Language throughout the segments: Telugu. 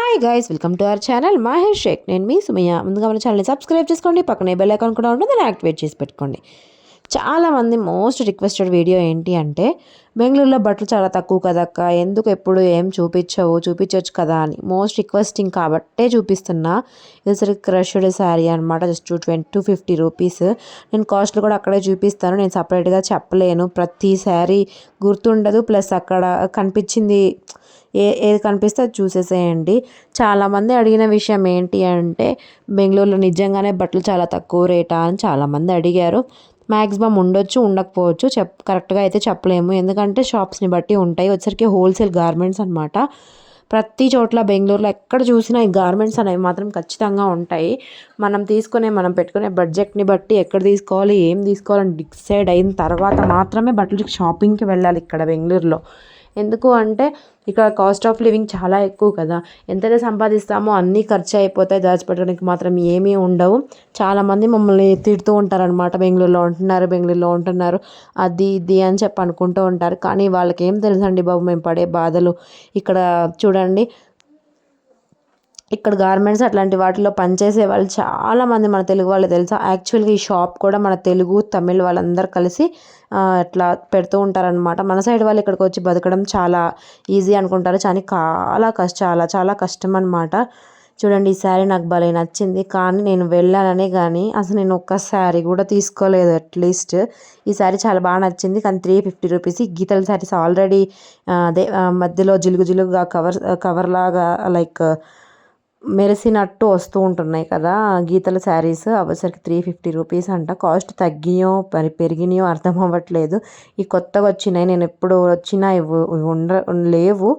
Hi guys welcome to our channel Mahesh Shaik నేను మీ సుమయ్య. ముందుగా మన ఛానల్ని సబ్స్క్రైబ్ చేసుకోండి పక్కనే బెల్ ఐకాన్ కూడా ఉంటుంది దాన్ని యాక్టివేట్ చేసి పెట్టుకోండి. చాలామంది మోస్ట్ రిక్వెస్టెడ్ వీడియో ఏంటి అంటే బెంగళూరులో బట్టలు చాలా తక్కువ కదక్క ఎందుకు ఎప్పుడు ఏం చూపించవు చూపించవచ్చు కదా అని. మోస్ట్ రిక్వెస్టింగ్ కాబట్టే చూపిస్తున్నా. ఇది సరే క్రష్డ్ శారీ అనమాట just two twenty two fifty rupees నేను కాస్ట్లు కూడా అక్కడే చూపిస్తాను నేను సపరేట్గా చెప్పలేను. ప్రతి శారీ గుర్తుండదు ప్లస్ అక్కడ కనిపించింది ఏ ఏది కనిపిస్తే అది చూసేసేయండి. చాలామంది అడిగిన విషయం ఏంటి అంటే బెంగళూరులో నిజంగానే బట్టలు చాలా తక్కువ రేటా అని చాలామంది అడిగారు. మ్యాక్సిమం ఉండొచ్చు ఉండకపోవచ్చు చెప్ కరెక్ట్గా అయితే చెప్పలేము. ఎందుకంటే షాప్స్ని బట్టి ఉంటాయి. వచ్చరికి హోల్సేల్ గార్మెంట్స్ అనమాట ప్రతి చోట్ల బెంగళూరులో ఎక్కడ చూసినా ఈ గార్మెంట్స్ అనేవి మాత్రం ఖచ్చితంగా ఉంటాయి. మనం తీసుకునే మనం పెట్టుకునే బడ్జెట్ని బట్టి ఎక్కడ తీసుకోవాలి ఏం తీసుకోవాలని డిసైడ్ అయిన తర్వాత మాత్రమే బట్టలు షాపింగ్కి వెళ్ళాలి ఇక్కడ బెంగళూరులో. ఎందుకు అంటే ఇక్కడ కాస్ట్ ఆఫ్ లివింగ్ చాలా ఎక్కువ కదా. ఎంతైతే సంపాదిస్తామో అన్నీ ఖర్చు అయిపోతాయి దాచిపెట్టడానికి మాత్రం ఏమీ ఉండవు. చాలామంది మమ్మల్ని తిడుతూ ఉంటారనమాట బెంగళూరులో ఉంటున్నారు బెంగళూరులో ఉంటున్నారు. అది ఇది అని చెప్పి అనుకుంటూ ఉంటారు. కానీ వాళ్ళకి ఏం తెలుసండి బాబు మేము పడే బాధలు? ఇక్కడ చూడండి ఇక్కడ గార్మెంట్స్ అట్లాంటి వాటిలో పనిచేసే వాళ్ళు చాలామంది మన తెలుగు వాళ్ళు తెలుసా? యాక్చువల్గా ఈ షాప్ కూడా మన తెలుగు తమిళ్ వాళ్ళందరూ కలిసి అట్లా పెడుతూ ఉంటారనమాట మన సైడ్ వాళ్ళు ఇక్కడికి వచ్చి బతకడం చాలా ఈజీ అనుకుంటారు. కానీ చాలా కష్ట చాలా చాలా కష్టం అనమాట చూడండి ఈ శారీ నాకు భలే నచ్చింది. కానీ నేను వెళ్ళాననే కానీ అసలు నేను ఒక్క శారీ కూడా తీసుకోలేదు అట్లీస్ట్ ఈ శారీ చాలా బాగా నచ్చింది. కానీ త్రీ ఫిఫ్టీ రూపీస్ ఈ గీతల శారీస్ ఆల్రెడీ అదే మధ్యలో జిలుగు జిలుగుగా కవర్ కవర్ లాగా లైక్ మెరిసినట్టు వస్తూ ఉంటున్నాయి కదా. గీతల శారీస్ అవసరికి త్రీ ఫిఫ్టీ రూపీస్ అంట. కాస్ట్ తగ్గియో మరి పెరిగినాయో అర్థం అవ్వట్లేదు. ఈ కొత్తగా వచ్చినాయి. నేను ఎప్పుడు వచ్చినా ఇవి ఉండ లేవు.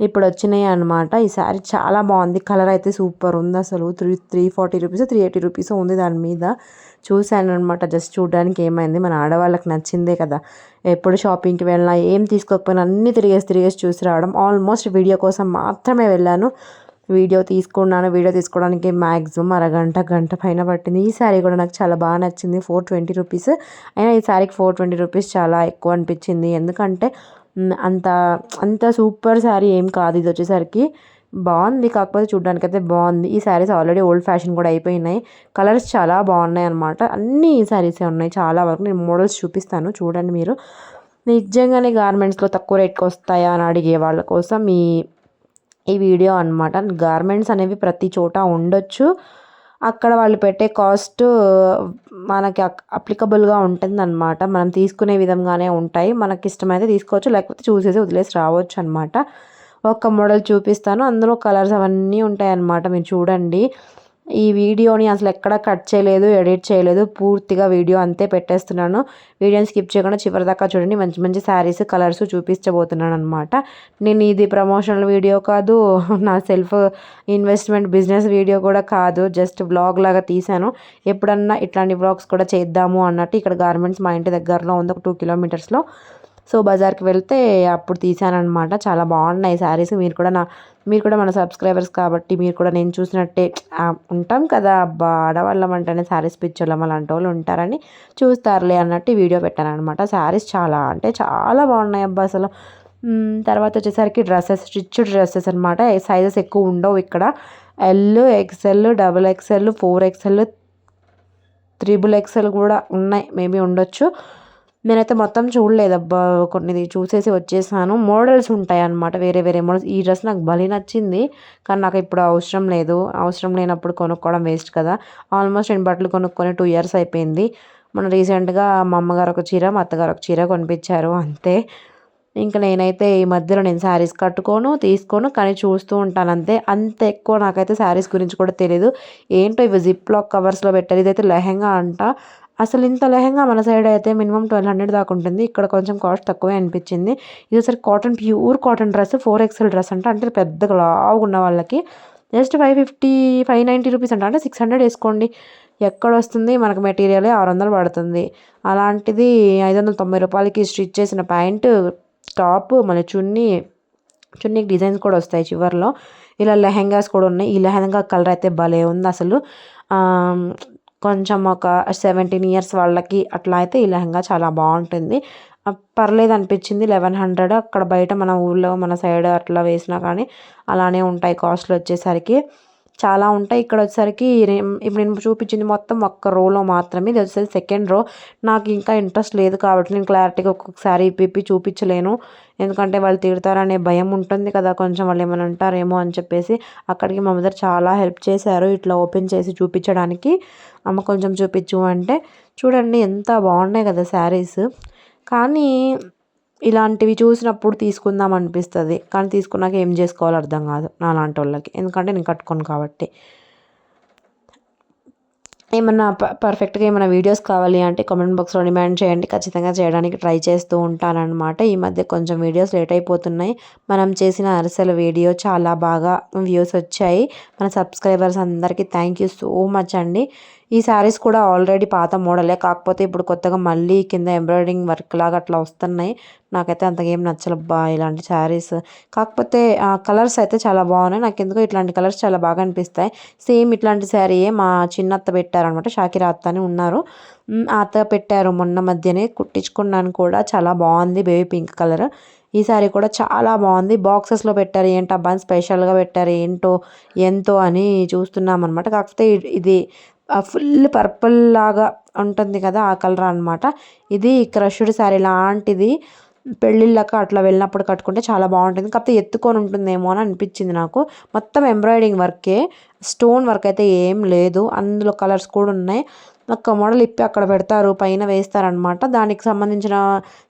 ఇప్పుడు వచ్చినాయి అనమాట ఈ శారీ చాలా బాగుంది. కలర్ అయితే సూపర్ ఉంది అసలు. Three three forty rupees three eighty rupees ఉంది దాని మీద. చూశాను అనమాట జస్ట్ చూడడానికి ఏమైంది? మన ఆడవాళ్ళకి నచ్చిందే కదా. ఎప్పుడు షాపింగ్కి వెళ్ళినా ఏం తీసుకోకపోయినా అన్నీ తిరిగేసి తిరిగేసి చూసి రావడం. ఆల్మోస్ట్ వీడియో కోసం మాత్రమే వెళ్ళాను. వీడియో తీసుకున్నాను వీడియో తీసుకోవడానికి మ్యాక్సిమం అరగంట గంట పైన పట్టింది. ఈ శారీ కూడా నాకు చాలా బాగా నచ్చింది. ఫోర్ ట్వంటీ రూపీస్ అయినా ఈ శారీకి ఫోర్ ట్వంటీ రూపీస్ చాలా ఎక్కువ అనిపించింది. ఎందుకంటే అంత అంత సూపర్ శారీ ఏం కాదు. ఇది వచ్చేసరికి బాగుంది. కాకపోతే చూడడానికి అయితే బాగుంది. ఈ శారీస్ ఆల్రెడీ ఓల్డ్ ఫ్యాషన్ కూడా అయిపోయినాయి. కలర్స్ చాలా బాగున్నాయి అనమాట అన్ని ఈ శారీసే ఉన్నాయి. చాలా వరకు నేను మోడల్స్ చూపిస్తాను. చూడండి మీరు. నిజంగానే గార్మెంట్స్లో తక్కువ రేట్కి వస్తాయా అని అడిగే వాళ్ళ కోసం ఈ ఈ వీడియో అనమాట గార్మెంట్స్ అనేవి ప్రతి చోట ఉండొచ్చు. అక్కడ వాళ్ళు పెట్టే కాస్ట్ మనకి అప్లికబుల్గా ఉంటుంది అనమాట మనం తీసుకునే విధంగానే ఉంటాయి. మనకి ఇష్టమైతే తీసుకోవచ్చు లేకపోతే చూసేసి వదిలేసి రావచ్చు అనమాట ఒక మోడల్ చూపిస్తాను. అందులో కలర్స్ అవన్నీ ఉంటాయి అన్నమాట మీరు చూడండి. ఈ వీడియోని అసలు ఎక్కడ కట్ చేయలేదు ఎడిట్ చేయలేదు. పూర్తిగా వీడియో అంతే పెట్టేస్తున్నాను. వీడియోని స్కిప్ చేయకుండా చివరి దాకా చూడండి. మంచి మంచి శారీస్ కలర్స్ చూపించబోతున్నాను అనమాట నేను ఇది ప్రమోషనల్ వీడియో కాదు నా సెల్ఫ్ ఇన్వెస్ట్మెంట్ బిజినెస్ వీడియో కూడా కాదు. జస్ట్ బ్లాగ్ లాగా తీశాను. ఎప్పుడన్నా ఇట్లాంటి బ్లాగ్స్ కూడా చేద్దాము అన్నట్టు ఇక్కడ గార్మెంట్స్ మా ఇంటి దగ్గరలో ఉంది ఒక టూ కిలోమీటర్స్లో. సో బజార్కి వెళ్తే అప్పుడు తీసానమాట చాలా బాగున్నాయి శారీస్. మీరు కూడా నా మీరు కూడా మన సబ్స్క్రైబర్స్ కాబట్టి మీరు కూడా నేను చూసినట్టే ఉంటాం కదా. అబ్బా ఆడవాళ్ళం అంటేనే శారీస్ పిచ్చోళ్ళం అలాంటి వాళ్ళు ఉంటారని చూస్తారులే అన్నట్టు వీడియో పెట్టాను అనమాట శారీస్ చాలా అంటే చాలా బాగున్నాయి అబ్బా అసలు. తర్వాత వచ్చేసరికి డ్రెస్సెస్ స్టిచ్ డ్రెస్సెస్ అనమాట సైజెస్ ఎక్కువ ఉండవు ఇక్కడ. L XL double XL four XL triple XL కూడా ఉన్నాయి. మేబీ ఉండొచ్చు. నేనైతే మొత్తం చూడలేదబ్బా కొన్ని చూసేసి వచ్చేసాను. మోడల్స్ ఉంటాయి అన్నమాట వేరే వేరే మోడల్స్. ఈ డ్రెస్ నాకు భలే నచ్చింది కానీ నాకు ఇప్పుడు అవసరం లేదు. అవసరం లేనప్పుడు కొనుక్కోవడం వేస్ట్ కదా. ఆల్మోస్ట్ నేను బట్టలు కొనుక్కొని టూ ఇయర్స్ అయిపోయింది. మన రీసెంట్గా మా అమ్మగారు ఒక చీర మా అత్తగారు ఒక చీర కొనిపించారు అంతే. ఇంకా నేనైతే ఈ మధ్యలో నేను శారీస్ కట్టుకోను తీసుకోను కానీ చూస్తూ ఉంటాను అంతే. అంత ఎక్కువ నాకైతే శారీస్ గురించి కూడా తెలియదు ఏంటో ఇవి జిప్ లాక్ కవర్స్లో పెట్టారు ఇదైతే లెహెంగా అంట. అసలు ఇంత లెహంగా మన సైడ్ అయితే మినిమం ట్వెల్వ్ హండ్రెడ్ దాకా ఉంటుంది. ఇక్కడ కొంచెం కాస్ట్ తక్కువే అనిపించింది. ఇది ఒకసారి cotton pure cotton dress four XL dress అంటే. అంటే పెద్దగా లావు ఉన్న వాళ్ళకి. Just five fifty five ninety rupees అంట. అంటే సిక్స్ హండ్రెడ్ వేసుకోండి. ఎక్కడ వస్తుంది? మనకు మెటీరియలే ఆరు వందలు పడుతుంది. అలాంటిది ఐదు వందల తొంభై రూపాయలకి స్టిచ్ చేసిన ప్యాంటు టాప్ మళ్ళీ చున్నీ చున్నీకి డిజైన్స్ కూడా వస్తాయి చివరిలో. ఇలా లెహెంగాస్ కూడా ఉన్నాయి. ఈ లెహెంగా కలర్ అయితే భలే ఉంది అసలు. కొంచెం ఒక సెవెంటీన్ ఇయర్స్ వాళ్ళకి అట్లా అయితే ఈ లెహంగా చాలా బాగుంటుంది. పర్లేదు అనిపించింది లెవెన్ హండ్రెడ్ అక్కడ బయట మన ఊళ్ళో మన సైడ్ అట్లా వేసినా కానీ అలానే ఉంటాయి కాస్ట్లు వచ్చేసరికి. చాలా ఉంటాయి. ఇక్కడ వచ్చేసరికి ఇప్పుడు నేను చూపించింది మొత్తం ఒక్క రోలో మాత్రమే. ఇది వచ్చేసరికి సెకండ్ రో నాకు ఇంకా ఇంట్రెస్ట్ లేదు కాబట్టి నేను క్లారిటీగా ఒక్కొక్కసారి ఇప్పి చూపించలేను. ఎందుకంటే వాళ్ళు తిడతారనే భయం ఉంటుంది కదా. కొంచెం వాళ్ళు ఏమైనా అంటారేమో అని చెప్పేసి అక్కడికి మా మదర్ చాలా హెల్ప్ చేశారు. ఇట్లా ఓపెన్ చేసి చూపించడానికి. అమ్మ కొంచెం చూపించు అంటే చూడండి ఎంత బాగున్నాయి కదా శారీస్ కానీ ఇలాంటివి చూసినప్పుడు తీసుకుందాం అనిపిస్తుంది. కానీ తీసుకున్నాక ఏం చేసుకోవాలో అర్థం కాదు నా లాంటి వాళ్ళకి. ఎందుకంటే నేను కట్టుకోను కాబట్టి. ఏమన్నా పర్ఫెక్ట్గా ఏమైనా వీడియోస్ కావాలి అంటే కామెంట్ బాక్స్లో డిమాండ్ చేయండి. ఖచ్చితంగా చేయడానికి ట్రై చేస్తూ ఉంటానన్నమాట. ఈ మధ్య కొంచెం వీడియోస్ లేట్ అయిపోతున్నాయి. మనం చేసిన అరిసెల వీడియో చాలా బాగా వ్యూస్ వచ్చాయి. మన సబ్స్క్రైబర్స్ అందరికీ థ్యాంక్ యూ సో మచ్ అండి. ఈ శారీస్ కూడా ఆల్రెడీ పాత మోడలే. కాకపోతే ఇప్పుడు కొత్తగా మళ్ళీ కింద ఎంబ్రాయిడింగ్ వర్క్ లాగా అట్లా వస్తున్నాయి. నాకైతే అంతగా ఏం నచ్చలబ్బా ఇలాంటి శారీస్. కాకపోతే ఆ కలర్స్ అయితే చాలా బాగున్నాయి. నాకు ఎందుకో ఇట్లాంటి కలర్స్ చాలా బాగా అనిపిస్తాయి. సేమ్ ఇట్లాంటి శారీయే మా చిన్నత్త పెట్టారనమాట షాకిరా అత్త అని ఉన్నారు. అత్త పెట్టారు మొన్న మధ్యనే. కుట్టించుకున్నాను కూడా. చాలా బాగుంది బేబీ పింక్ కలర్. ఈ సారీ కూడా చాలా బాగుంది. బాక్సెస్లో పెట్టారు. ఏంటబ్బా అని స్పెషల్గా పెట్టారు. ఏంటో ఎంతో అని చూస్తున్నాం అనమాట కాకపోతే ఇది ఫుల్ పర్పుల్ లాగా ఉంటుంది కదా ఆ కలర్ అనమాట ఇది క్రష్డ్ శారీ లాంటిది. పెళ్ళిళ్ళకి అట్లా వెళ్ళినప్పుడు కట్టుకుంటే చాలా బాగుంటుంది. కాకపోతే ఎత్తుకొని ఉంటుందేమో అని అనిపించింది నాకు. మొత్తం ఎంబ్రాయిడింగ్ వర్కే స్టోన్ వర్క్ అయితే ఏం లేదు. అందులో కలర్స్ కూడా ఉన్నాయి. ఒక మోడల్ ఇప్పి అక్కడ పెడతారు పైన వేస్తారనమాట దానికి సంబంధించిన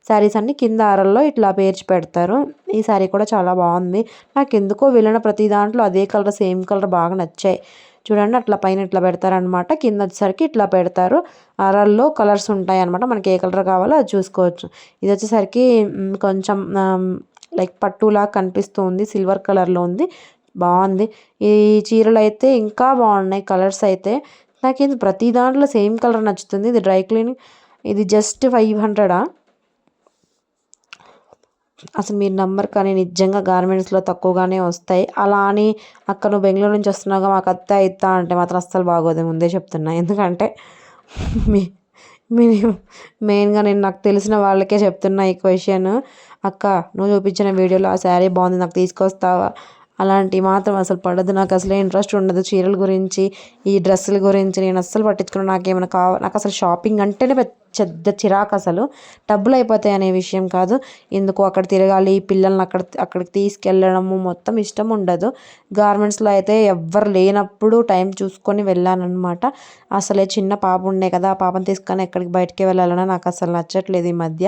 శారీస్ అన్ని కింద అరల్లో ఇట్లా పేర్చి పెడతారు. ఈ శారీ కూడా చాలా బాగుంది. నాకు ఎందుకో వెళ్ళిన ప్రతి దాంట్లో అదే కలర్ సేమ్ కలర్ బాగా నచ్చాయి. చూడండి అట్లా పైన ఇట్లా పెడతారనమాట కింద వచ్చేసరికి ఇట్లా పెడతారు. అరల్లో కలర్స్ ఉంటాయి అనమాట మనకి ఏ కలర్ కావాలో అది చూసుకోవచ్చు. ఇది వచ్చేసరికి కొంచెం లైక్ పట్టులా కనిపిస్తుంది సిల్వర్ కలర్లో ఉంది. బాగుంది. ఈ చీరలు అయితే ఇంకా బాగున్నాయి కలర్స్ అయితే. నాకేంది ప్రతి దాంట్లో సేమ్ కలర్ నచ్చుతుంది. ఇది డ్రై క్లీనింగ్ ఇది జస్ట్ ఫైవ్ హండ్రెడా? అసలు మీరు నంబర్ కానీ నిజంగా గార్మెంట్స్లో తక్కువగానే వస్తాయి. అలా అని అక్కడ నువ్వు బెంగళూరు నుంచి వస్తున్నావుగా మాకు అత్త ఇత్తా అంటే మాత్రం అస్సలు బాగోదు ముందే చెప్తున్నా. ఎందుకంటే మీ మీ మెయిన్గా నేను నాకు తెలిసిన వాళ్ళకే చెప్తున్నా ఈ క్వశ్చన్. అక్క నువ్వు చూపించిన వీడియోలో ఆ శారీ బాగుంది నాకు తీసుకొస్తావా? అలాంటివి మాత్రం అసలు పడదు. నాకు అసలే ఇంట్రెస్ట్ ఉండదు చీరల గురించి ఈ డ్రెస్సుల గురించి. నేను అస్సలు పట్టించుకున్నాను నాకేమైనా కావాలి నాకు అసలు షాపింగ్ అంటేనే పెద్ద చిరాకు అసలు. డబ్బులు అయిపోతాయి అనే విషయం కాదు. ఎందుకు అక్కడ తిరగాలి పిల్లల్ని అక్కడ అక్కడికి తీసుకెళ్ళడము మొత్తం ఇష్టం ఉండదు. గార్మెంట్స్లో అయితే ఎవ్వరు లేనప్పుడు టైం చూసుకొని వెళ్ళానమాట అసలే చిన్న పాప ఉండే కదా ఆ పాపను తీసుకొని ఎక్కడికి బయటికి వెళ్ళాలన్నా నాకు అసలు నచ్చట్లేదు ఈ మధ్య.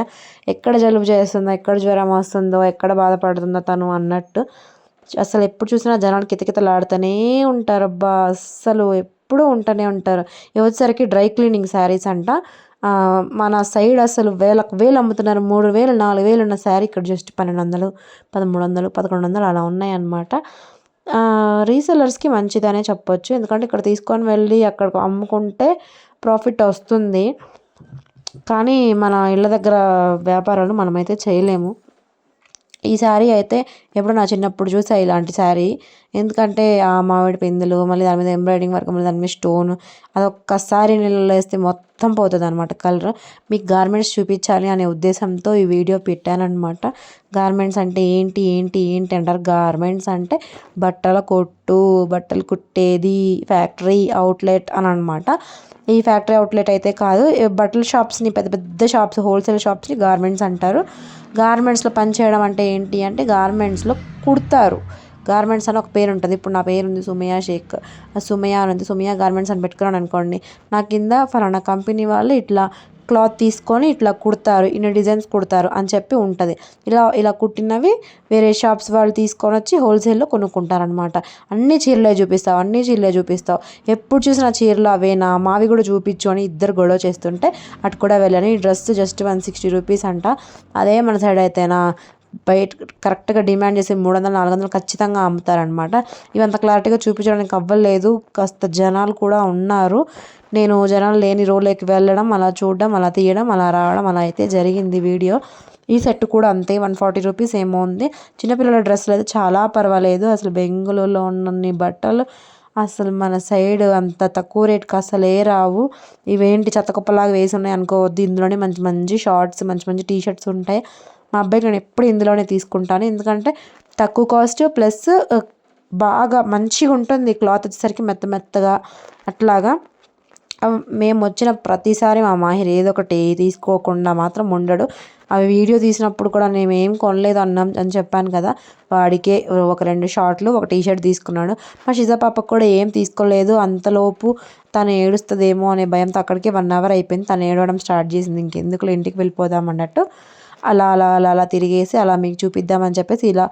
ఎక్కడ జలుబు చేస్తుందో ఎక్కడ జ్వరం వస్తుందో ఎక్కడ బాధపడుతుందో తను అన్నట్టు. అసలు ఎప్పుడు చూసినా జనాలు కితకితలాడుతూనే ఉంటారబ్బా. అస్సలు ఎప్పుడూ ఉంటూనే ఉంటారు. వచ్చేసరికి డ్రై క్లీనింగ్ శారీస్ అంట. మన సైడ్ అసలు వేలకు వేలు అమ్ముతున్నారు. మూడు వేలు నాలుగు వేలు ఉన్న శారీ ఇక్కడ జస్ట్ పన్నెండు వందలు పదమూడు వందలు పదకొండు వందలు అలా ఉన్నాయన్నమాట. రీసెలర్స్కి మంచిదనే చెప్పొచ్చు. ఎందుకంటే ఇక్కడ తీసుకొని వెళ్ళి అక్కడ అమ్ముకుంటే ప్రాఫిట్ వస్తుంది. కానీ మన ఇళ్ళ దగ్గర వ్యాపారాలు మనమైతే చేయలేము. ఈ శారీ అయితే ఎప్పుడు నా చిన్నప్పుడు చూసా ఇలాంటి శారీ. ఎందుకంటే ఆ మామిడి పిందులు మళ్ళీ దాని మీద ఎంబ్రాయిడింగ్ వర్క్ మళ్ళీ దాని మీద స్టోన్ అది ఒక్కసారి నీళ్ళలో వేస్తే మొత్తం పోతుంది అనమాట కలర్. మీకు గార్మెంట్స్ చూపించాలి అనే ఉద్దేశంతో ఈ వీడియో పెట్టానమాట గార్మెంట్స్ అంటే ఏంటి ఏంటి ఏంటి అంటారు. గార్మెంట్స్ అంటే బట్టల కొట్టు బట్టలు కుట్టేది ఫ్యాక్టరీ అవుట్లెట్ అని అనమాట ఈ ఫ్యాక్టరీ అవుట్లెట్ అయితే కాదు. బట్టల షాప్స్ని పెద్ద పెద్ద షాప్స్ హోల్సేల్ షాప్స్ని గార్మెంట్స్ అంటారు. గార్మెంట్స్లో పనిచేయడం అంటే ఏంటి అంటే గార్మెంట్స్లో కుడతారు. గార్మెంట్స్ అని ఒక పేరు ఉంటుంది. ఇప్పుడు నా పేరు ఉంది సుమయా షేక్ సుమయా అని ఉంది. సుమయా గార్మెంట్స్ అని పెట్టుకున్నాను అనుకోండి. నా కింద ఫలానా కంపెనీ వాళ్ళు ఇట్లా క్లాత్ తీసుకొని ఇట్లా కుడతారు ఇన్ని డిజైన్స్ కుడతారు అని చెప్పి ఉంటుంది. ఇలా ఇలా కుట్టినవి వేరే షాప్స్ వాళ్ళు తీసుకొని వచ్చి హోల్సేల్లో కొనుక్కుంటారనమాట అన్ని చీరలే చూపిస్తావు అన్ని చీరలే చూపిస్తావు. ఎప్పుడు చూసినా చీరలు అవేనా? మావి కూడా చూపించు అని ఇద్దరు గొడవ చేస్తుంటే అటు కూడా వెళ్ళాను ఈ dress just one sixty rupees అంట. అదే మన సైడ్ అయితేనా? బయట కరెక్ట్గా డిమాండ్ చేసి మూడు వందలు నాలుగు వందలు ఖచ్చితంగా అమ్ముతారనమాట ఇవంత క్లారిటీగా చూపించడానికి అవ్వలేదు. కాస్త జనాలు కూడా ఉన్నారు. నేను జనాలు లేని రోడ్లోకి వెళ్ళడం అలా చూడడం అలా తీయడం అలా రావడం అలా అయితే జరిగింది వీడియో. ఈ సెట్ కూడా అంతే వన్ ఫార్టీ రూపీస్ ఏమో ఉంది. చిన్నపిల్లల డ్రెస్సులు అయితే చాలా పర్వాలేదు. అసలు బెంగళూరులో ఉన్నన్ని బట్టలు అసలు మన సైడ్ అంత తక్కువ రేట్కి అసలే రావు. ఇవేంటి చెత్తకుప్పలాగా వేసి ఉన్నాయి అనుకోవద్దు ఇందులోనే మంచి మంచి షార్ట్స్ మంచి మంచి టీ షర్ట్స్ ఉంటాయి. మా అబ్బాయికి నేను ఎప్పుడు ఇందులోనే తీసుకుంటాను. ఎందుకంటే తక్కువ కాస్ట్ ప్లస్ బాగా మంచిగా ఉంటుంది క్లాత్ వచ్చేసరికి మెత్త మెత్తగా అట్లాగా. మేము వచ్చిన ప్రతిసారి మా మాహిర్ ఏదో ఒకటి తీసుకోకుండా మాత్రం ఉండడు. అవి వీడియో తీసినప్పుడు కూడా నేను ఏం కొనలేదు అన్నాం అని చెప్పాను కదా. వాడికే ఒక రెండు షార్ట్లు ఒక టీ షర్ట్ తీసుకున్నాడు. మా షిజా పాపకు కూడా ఏం తీసుకోలేదు. అంతలోపు తను ఏడుస్తుందేమో అనే భయంతో అక్కడికే వన్ అవర్ అయిపోయింది. తను ఏడవడం స్టార్ట్ చేసింది. ఇంకెందుకు ఇంటికి వెళ్ళిపోదాం అన్నట్టు అలా అలా అలా అలా తిరిగేసి అలా మీకు చూపిద్దామని చెప్పేసి ఇలా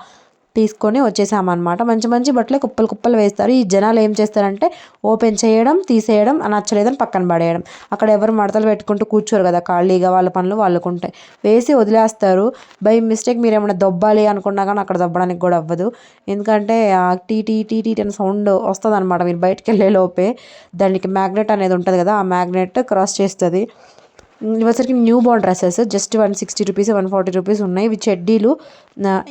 తీసుకొని వచ్చేసామన్నమాట. మంచి మంచి బట్టలు కుప్పలు కుప్పలు వేస్తారు. ఈ జనాలు ఏం చేస్తారంటే ఓపెన్ చేయడం తీసేయడం నచ్చలేదని పక్కన పడేయడం. అక్కడ ఎవరు మడతలు పెట్టుకుంటూ కూర్చోరు కదా ఖాళీగా వాళ్ళ పనులు వాళ్ళకు ఉంటాయి వేసి వదిలేస్తారు. బై మిస్టేక్ మీరు ఏమైనా దొబ్బాలి అనుకున్నా కానీ అక్కడ దొబ్బడానికి కూడా అవ్వదు. ఎందుకంటే ఆ టీ టీ టీ టీ అని సౌండ్ వస్తుంది అనమాట మీరు బయటకు వెళ్ళే లోపే దానికి మ్యాగ్నెట్ అనేది ఉంటుంది కదా ఆ మ్యాగ్నెట్ క్రాస్ చేస్తుంది. వచ్చరికి new born dresses just one sixty rupees one forty rupees ఉన్నాయి. ఇవి చెడ్డీలు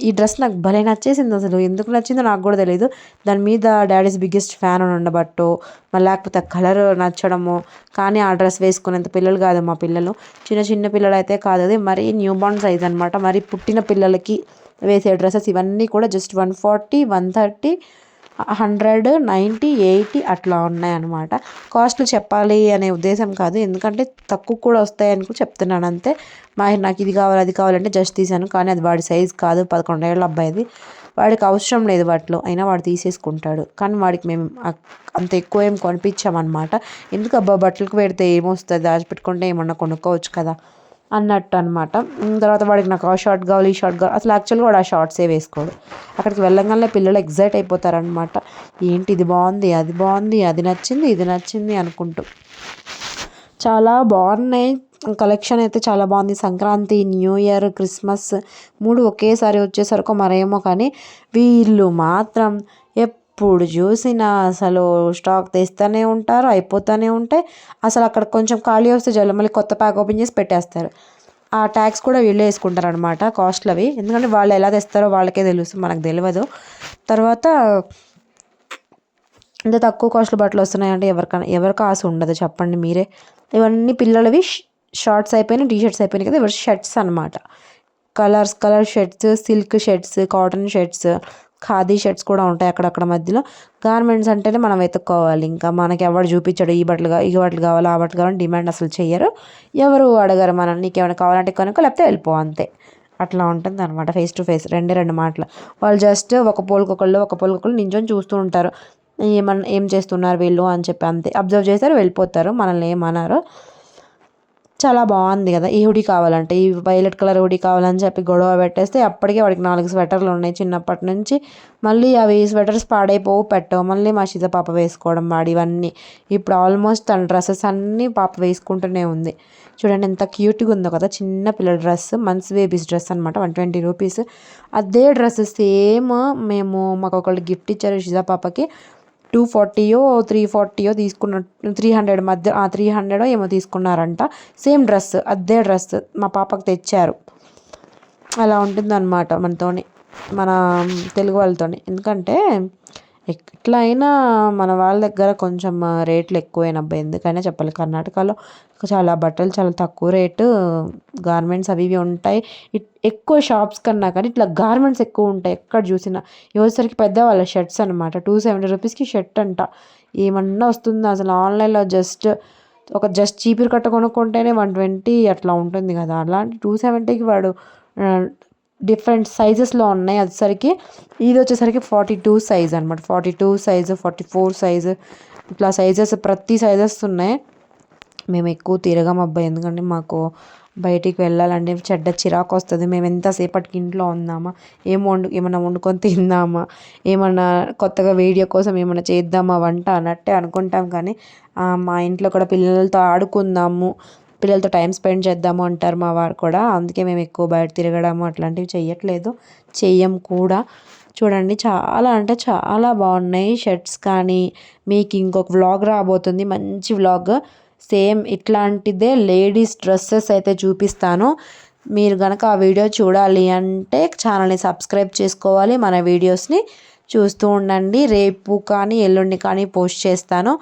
ఈ డ్రెస్ నాకు భలే నచ్చేసింది అసలు. ఎందుకు నచ్చిందో నాకు కూడా తెలియదు దాని మీద డాడీస్ బిగ్గెస్ట్ ఫ్యాన్ అని ఉండబట్టు మళ్ళీ లేకపోతే కలర్ నచ్చడము కానీ ఆ డ్రెస్ వేసుకునేంత పిల్లలు కాదు మా పిల్లలు. చిన్న చిన్న పిల్లలు అయితే కాదు అది. మరీ న్యూ బోర్న్ సైజ్ అనమాట మరి పుట్టిన పిల్లలకి వేసే డ్రెస్సెస్ ఇవన్నీ కూడా just one forty one thirty hundred ninety eighty అట్లా ఉన్నాయన్నమాట. కాస్ట్లు చెప్పాలి అనే ఉద్దేశం కాదు. ఎందుకంటే తక్కువ కూడా వస్తాయని కూడా చెప్తున్నాను అంతే. మా నాకు ఇది కావాలి అది కావాలంటే జస్ట్ తీసాను. కానీ అది వాడి సైజ్ కాదు. పదకొండేళ్ళ అబ్బాయిది వాడికి అవసరం లేదు వాటిలో. అయినా వాడు తీసేసుకుంటాడు. కానీ వాడికి మేము అంత ఎక్కువ ఏం కొనిపించామన్నమాట. ఎందుకు అబ్బా బట్టలకు పెడితే ఏమొస్తుంది? దాచిపెట్టుకుంటే ఏమన్నా కొనుక్కోవచ్చు కదా. అన్నట్టు అనమాట తర్వాత వాడికి నాకు ఆ షార్ట్ కావాలి ఈ షార్ట్ కావాలి. అసలు యాక్చువల్గా వాడు ఆ షార్ట్సే వేసుకోడు. అక్కడికి వెళ్ళగానే పిల్లలు ఎగ్జైట్ అయిపోతారనమాట ఏంటి ఇది బాగుంది అది బాగుంది అది నచ్చింది ఇది నచ్చింది అనుకుంటూ. చాలా బాగున్నాయి. కలెక్షన్ అయితే చాలా బాగుంది. సంక్రాంతి న్యూ ఇయర్ క్రిస్మస్ మూడు ఒకేసారి వచ్చేసరికి మరేమో కానీ వీళ్ళు మాత్రం ఎప్పుడు చూసినా అసలు స్టాక్ తెస్తూనే ఉంటారు అయిపోతూనే ఉంటాయి. అసలు అక్కడ కొంచెం ఖాళీ వస్తే జల్లు మళ్ళీ కొత్త ప్యాక్ ఓపెన్ చేసి పెట్టేస్తారు. ఆ ట్యాక్స్ కూడా వీళ్ళే వేసుకుంటారు అనమాట కాస్ట్లు అవి ఎందుకంటే వాళ్ళు ఎలా తెస్తారో వాళ్ళకే తెలుసు మనకు తెలియదు తర్వాత ఇంత తక్కువ కాస్ట్లో బట్టలు వస్తున్నాయంటే ఎవరికైనా ఎవరికి ఆశ ఉండదు చెప్పండి మీరే. ఇవన్నీ పిల్లలవి షార్ట్స్ అయిపోయినాయి టీ షర్ట్స్ అయిపోయినాయి కదా ఇవి షర్ట్స్ అనమాట colours colour shirts silk shirts cotton shirts khadi shirts కూడా ఉంటాయి అక్కడక్కడ మధ్యలో. గార్మెంట్స్ అంటేనే మనం వెతుక్కోవాలి. ఇంకా మనకి ఎవరు చూపించాడు ఈ బట్టలు ఈ బట్టలు కావాలి ఆ బట్టలు కావాలని డిమాండ్ అసలు చేయరు ఎవరు అడగరు మనం నీకు ఏమైనా కావాలంటే కొనుక్కో లేకపోతే వెళ్ళిపో అంతే. అట్లా ఉంటుంది అనమాట ఫేస్ టు ఫేస్ రెండే రెండు మాటలు. వాళ్ళు జస్ట్ ఒక పోలికొకళ్ళు ఒక పోలికొకళ్ళు నించొని చూస్తూ ఉంటారు. ఏమన్నా ఏం చేస్తున్నారు వీళ్ళు అని చెప్పి అంతే. అబ్జర్వ్ చేస్తారు వెళ్ళిపోతారు మనల్ని ఏమన్నారు చాలా బాగుంది కదా. ఈ హుడీ కావాలంటే ఈ వైలెట్ కలర్ హుడీ కావాలని చెప్పి గొడవ పెట్టేస్తే అప్పటికే వాడికి నాలుగు స్వెటర్లు ఉన్నాయి చిన్నప్పటి నుంచి. మళ్ళీ అవి స్వెటర్స్ పాడైపోవు పెట్టవు. మళ్ళీ మా సీత పాప వేసుకోవడం వాడి ఇవన్నీ. ఇప్పుడు ఆల్మోస్ట్ తన డ్రెస్సెస్ అన్నీ పాప వేసుకుంటూనే ఉంది. చూడండి ఎంత క్యూట్గా ఉందో కదా. చిన్న పిల్లల డ్రెస్ మంత్స్ బేబీస్ డ్రెస్ అనమాట వన్ ట్వంటీ రూపీస్. అదే డ్రెస్ సేమ్ మేము మాకు ఒకళ్ళు గిఫ్ట్ ఇచ్చారు షిజా పాపకి. టూ ఫార్టీయో త్రీ ఫార్టీయో తీసుకున్న త్రీ హండ్రెడ్ మధ్య త్రీ హండ్రెడ్ ఏమో తీసుకున్నారంట. సేమ్ డ్రెస్ అదే డ్రెస్ మా పాపకు తెచ్చారు. అలా ఉంటుందన్నమాట మనతోని మన తెలుగు వాళ్ళతోని. ఎందుకంటే ఎట్లా అయినా మన వాళ్ళ దగ్గర కొంచెం రేట్లు ఎక్కువైనబ్బా. ఎందుకైనా చెప్పాలి కర్ణాటకలో చాలా బట్టలు చాలా తక్కువ రేటు గార్మెంట్స్ అవి ఇవి ఉంటాయి. ఎక్కువ షాప్స్ కన్నా కానీ ఇట్లా గార్మెంట్స్ ఎక్కువ ఉంటాయి. ఎక్కడ చూసినా. వచ్చేసరికి పెద్దవాళ్ళ షర్ట్స్ అనమాట టూ సెవెంటీ రూపీస్కి షర్ట్ అంట. ఏమన్నా వస్తుంది అసలు? ఆన్లైన్లో జస్ట్ ఒక జస్ట్ చీపిరి కట్ట కొనుక్కుంటేనే వన్ ట్వంటీ అట్లా ఉంటుంది కదా. అలాంటి టూ సెవెంటీకి వాడు డిఫరెంట్ సైజెస్లో ఉన్నాయి. అదిసరికి ఇది వచ్చేసరికి ఫార్టీ టూ సైజ్ అనమాట forty two size forty four size ఇట్లా సైజెస్ ప్రతి సైజెస్ ఉన్నాయి. మేము ఎక్కువ తిరగం అబ్బాయి ఎందుకంటే మాకు బయటికి వెళ్ళాలంటే చెడ్డ చిరాకు వస్తుంది. మేము ఎంతసేపటికి ఇంట్లో ఉందామా ఏం వండు ఏమన్నా వండుకొని తిందామా? ఏమన్నా కొత్తగా వీడియో కోసం ఏమన్నా చేద్దామా వంట అన్నట్టే అనుకుంటాం కానీ మా ఇంట్లో కూడా పిల్లలతో ఆడుకుందాము పిల్లలతో టైం స్పెండ్ చేద్దాము అంటారు మా వారు కూడా. అందుకే మేము ఎక్కువ బయట తిరగడము అట్లాంటివి చేయట్లేదు చెయ్యం కూడా. చూడండి చాలా అంటే చాలా బాగున్నాయి షర్ట్స్ కానీ మీకు ఇంకొక వ్లాగ్ రాబోతుంది. మంచి వ్లాగ్ సేమ్ ఇట్లాంటిదే లేడీస్ డ్రెస్సెస్ అయితే చూపిస్తాను. మీరు కనుక ఆ వీడియో చూడాలి అంటే ఛానల్ని సబ్స్క్రైబ్ చేసుకోవాలి. మన వీడియోస్ని చూస్తూ ఉండండి. రేపు కానీ ఎల్లుండి కానీ పోస్ట్ చేస్తాను.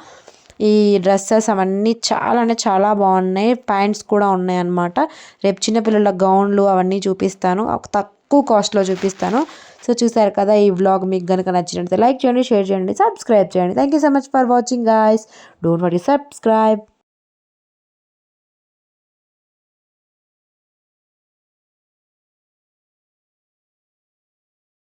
ఈ డ్రెస్సెస్ అవన్నీ చాలా అంటే చాలా బాగున్నాయి. ప్యాంట్స్ కూడా ఉన్నాయి అన్నమాట. రేపు చిన్నపిల్లల గౌన్లు అవన్నీ చూపిస్తాను. తక్కువ కాస్ట్లో చూపిస్తాను. సో చూసారు కదా ఈ వ్లాగ్ మీకు కనుక నచ్చినట్లయితే లైక్ చేయండి షేర్ చేయండి సబ్స్క్రైబ్ చేయండి. Thank you so much for watching guys don't worry subscribe